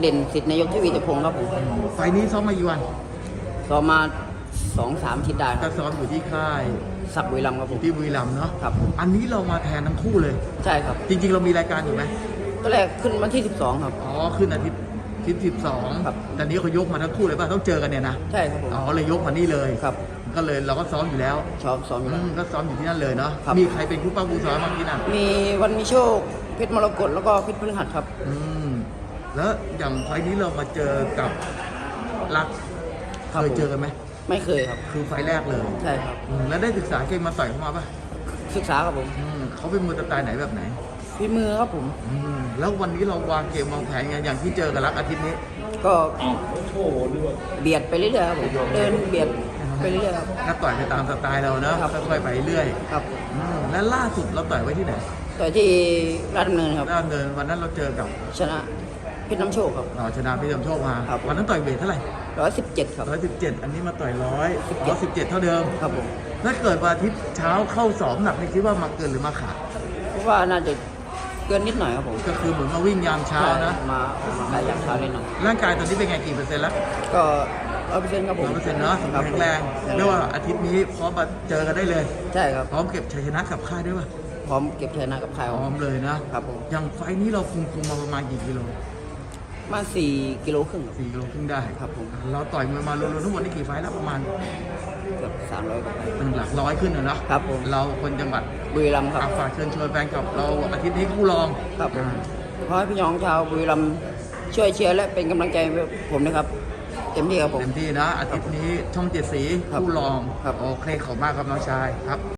เด่นสิทธิ์นายกทวีตะพงศ์ครับผมไฟล์นี้ซ้อมมากี่วันต่อมาสองสามทิศได้คก็รับซ้อมอยู่ที่ค่ายสักบุรีรัมย์ครับผมที่บุรีรัมย์เนาะครับอันนี้เรามาแทนทั้งคู่เลย ใช่ครับจริง ๆ เรามีรายการอยู่ไหมตอนแรกขึ้นวันที่ 12 ครับ อ๋อขึ้นอาทิตย์ที่สิบสองครับ แต่นี้เขายกมาทั้งคู่เลยป่ะต้องเจอกันเนี่ยนะใช่ครับผมอ๋อเลยยกมานี่เลยครับก็เลยเราก็ซ้อมอยู่แล้วชอบซ้อมอยู่อืแล้ว มก็ซ้อมอยู่ที่นั่นเลยเนาะครับ มีใครเป็นคู่ป้าคู่ซ้อมบ้างที่นั่นมีวันมีโชคเพชรมรกตแล้วก็เพชรพฤหัสครับ อืม แล้วอย่างไฟล์นี้เรามาเจอกับรักครับเคยเจอกันไหมไม่เคยครับ คือไฟล์แรกเลยใช่ครับอืมแล้วได้ศึกษาเกมมาต่อยเข้ามาป่ะศึกษาครับผมอืมเขาเป็นมวยสไตล์ไหนแบบไหนฝีมือครับผม อืมแล้ววันนี้เราวางเกมวางแผนไงอย่างที่เจอกับรักอาทิตย์นี้ ก็เบียดไปเรื่อยๆครับผมเดินเบียดไปเรื่อยๆครับ ก็ต่อยไปตามสไตล์เราเนอะครับ ค่อยๆไปเรื่อยครับอืมและล่าสุดเราต่อยไว้ที่ไหนต่อยที่ราชดำเนินครับ ด้านเดินวันนั้นเราเจอกับชนะ เพชรน้ำโชคครับ เราชนะพี่จำโชคมาครับ วันนั้นต่อยเวทเท่าไหร่ร้อยสิบเจ็ดครับ ร้อยสิบเจ็ดอันนี้มาต่อยร้อยร้อยสิบเจ็ดเท่าเดิมครับผมถ้าเกิดวันอาทิตย์เช้าเข้าสอบหนักนี่คิดว่ามาเกินหรือมาขาดเพราะว่าน่าจะเกินนิดหน่อยครับผมก็คือเหมือนมาวิ่งยามเช้านะ มามาขายอย่างเช้านิดหน่อยร่างกายตอนนี้เป็นไงกี่เปอร์เซ็นต์แล้วก็ร้อยเปอร์เซ็นต์ครับผมร้อยเปอร์เซ็นต์เนาะสมบูรณ์แข็งแรงครับเรียกว่าอาทิตย์นี้พร้อมมาเจอกันได้เลย ใช่ครับ พร้อมเก็บชัยชนะกลับค่ายด้วยป่ะพร้อมเก็บชัยชนะกับใครพร้อมเลยนะ ครับผม อย่างไฟล์นี้เราคุมคุมมาประมาณกี่กิโล มาสี่กิโลครึ่งครับ สี่กิโลครึ่งได้ครับผม เราต่อยมวยมารวมๆทั้งหมดนี่กี่ไฟล์แล้วประมาณเกือบสามร้อยกว่าไปหนึ่งหลักร้อยขึ้นนะเนาะครับผม เราคนจังหวัดบุรีรัมย์ครับ อะฝากเชิญชวนแฟนคลับเราอาทิตย์นี้คู่รองครับผมขอให้พี่น้องชาวบุรีรัมย์ช่วยเชียร์และเป็นกำลังใจให้ผมนะครับ เต็มที่ครับผม เต็มที่นะอาทิตย์นี้ช่องเจ็ดสีครับคู่รองครับ โอเคขอบคุณมากครับน้องชายครับ